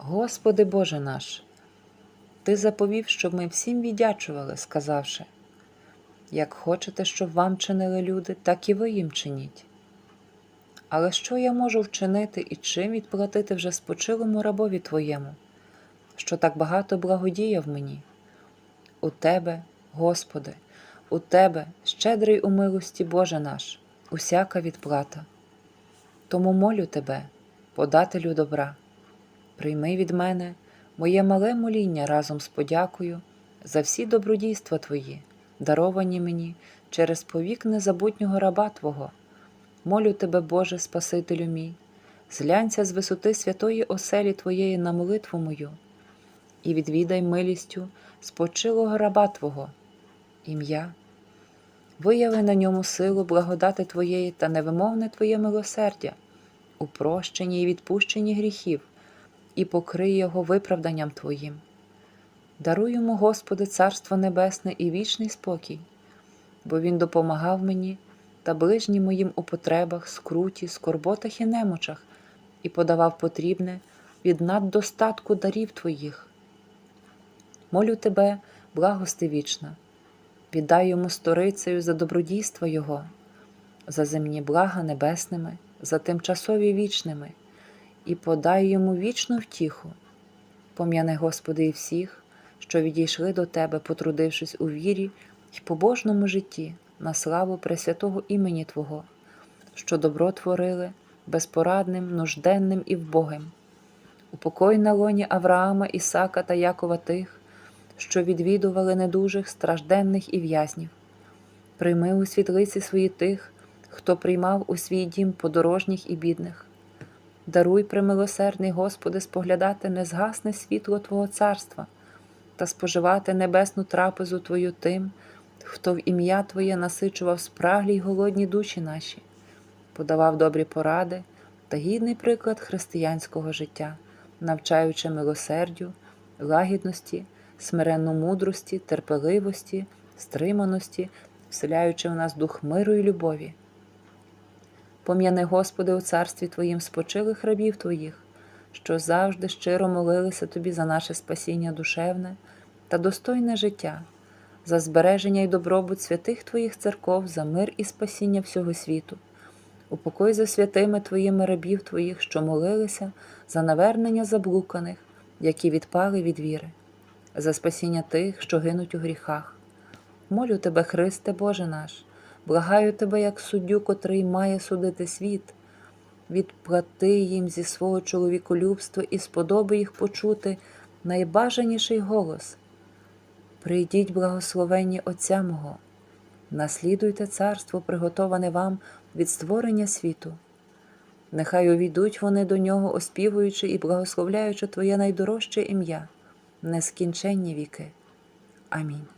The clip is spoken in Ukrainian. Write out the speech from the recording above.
Господи Боже наш, Ти заповів, щоб ми всім віддячували, сказавши, як хочете, щоб вам чинили люди, так і ви їм чиніть. Але що я можу вчинити і чим відплатити вже спочилому рабові Твоєму, що так багато благодіяв мені? У Тебе, Господи, у Тебе, щедрий у милості Боже наш, усяка відплата. Тому молю Тебе, подателю добра, прийми від мене моє мале моління разом з подякою за всі добродійства Твої, даровані мені через повік незабутнього раба Твого. Молю Тебе, Боже, Спасителю мій, зглянься з висоти святої оселі Твоєї на молитву мою, і відвідай милістю спочилого раба Твого, ім'я. Вияви на ньому силу благодати Твоєї та невимовне Твоє милосердя, у прощенні і відпущенні гріхів, і покрий його виправданням Твоїм. Даруй йому, Господи, Царство Небесне і вічний спокій, бо Він допомагав мені та ближнім моїм у потребах, скруті, скорботах і немочах, і подавав потрібне від наддостатку дарів Твоїх. Молю Тебе, благости вічна, віддай йому сторицею за добродійство Його, за земні блага небесними, за тимчасові вічними, і подай йому вічну втіху. Пом'яни, Господи, і всіх, що відійшли до Тебе, потрудившись у вірі й побожному житті на славу Пресвятого імені Твого, що добро творили безпорадним, нужденним і вбогим. Упокой на лоні Авраама, Ісака та Якова тих, що відвідували недужих, стражденних і в'язнів. Прийми у світлиці свої тих, хто приймав у свій дім подорожніх і бідних. Даруй, примилосердний Господи, споглядати незгасне світло Твого царства та споживати небесну трапезу Твою тим, хто в ім'я Твоє насичував спраглі й голодні душі наші, подавав добрі поради та гідний приклад християнського життя, навчаючи милосердю, лагідності, смиренну мудрості, терпеливості, стриманості, вселяючи в нас дух миру і любові. Пом'яни, Господи, у царстві Твоїм спочилих рабів Твоїх, що завжди щиро молилися Тобі за наше спасіння душевне та достойне життя, за збереження й добробут святих Твоїх церков, за мир і спасіння всього світу. Упокой за святими Твоїми рабів Твоїх, що молилися за навернення заблуканих, які відпали від віри, за спасіння тих, що гинуть у гріхах. Молю Тебе, Христе Боже наш, благаю Тебе, як суддю, котрий має судити світ, відплати їм зі свого чоловіколюбства і сподоби їх почути найбажаніший голос. Прийдіть, благословенні Отця мого, наслідуйте царство, приготоване вам від створення світу. Нехай увійдуть вони до нього, оспівуючи і благословляючи Твоє найдорожче ім'я, нескінченні віки. Амінь.